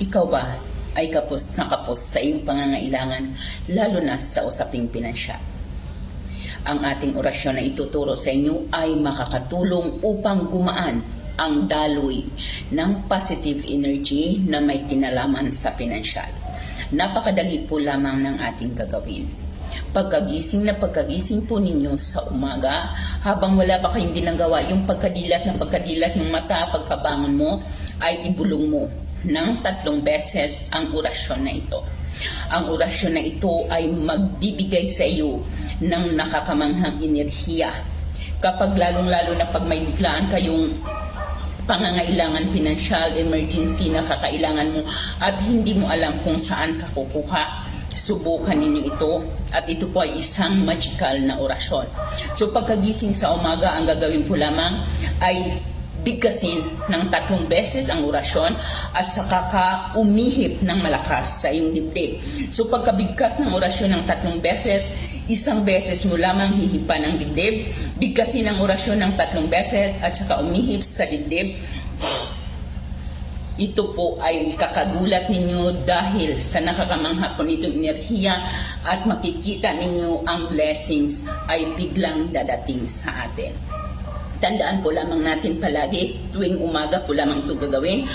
Ikaw ba ay kapos nakapos sa iyong pangangailangan, lalo na sa usaping pinansyal? Ang ating orasyon na ituturo sa inyo ay makakatulong upang gumaan ang daloy ng positive energy na may kinalaman sa pinansyal. Napakadali po lamang ng ating gagawin. Pagkagising na pagkagising po ninyo sa umaga, habang wala pa kayong ginagawa, yung pagkadilat na pagkadilat ng mata, pagkabangon mo, ay ibulong mo ng tatlong beses ang orasyon na ito. Ang orasyon na ito ay magbibigay sa iyo ng nakakamanghang enerhiya. Kapag lalong-lalo na pag may biglaan kayong pangangailangan pinansyal, emergency na kakailangan mo at hindi mo alam kung saan ka kukuha, subukan ninyo ito at ito po ay isang magical na orasyon. So pagkagising sa umaga, ang gagawin po lamang ay bigkasin ng tatlong beses ang orasyon at saka ka umihip ng malakas sa iyong dibdib. So pagkabigkas ng orasyon ng tatlong beses, isang beses mo lamang hihipan ng dibdib, bigkasin ang orasyon ng tatlong beses at saka umihip sa dibdib. Ito po ay kakagulat ninyo dahil sa nakakamangha po nitong enerhiya at makikita ninyo ang blessings ay biglang dadating sa atin. Tandaan po lamang natin palagi, tuwing umaga po lamang ito gagawin.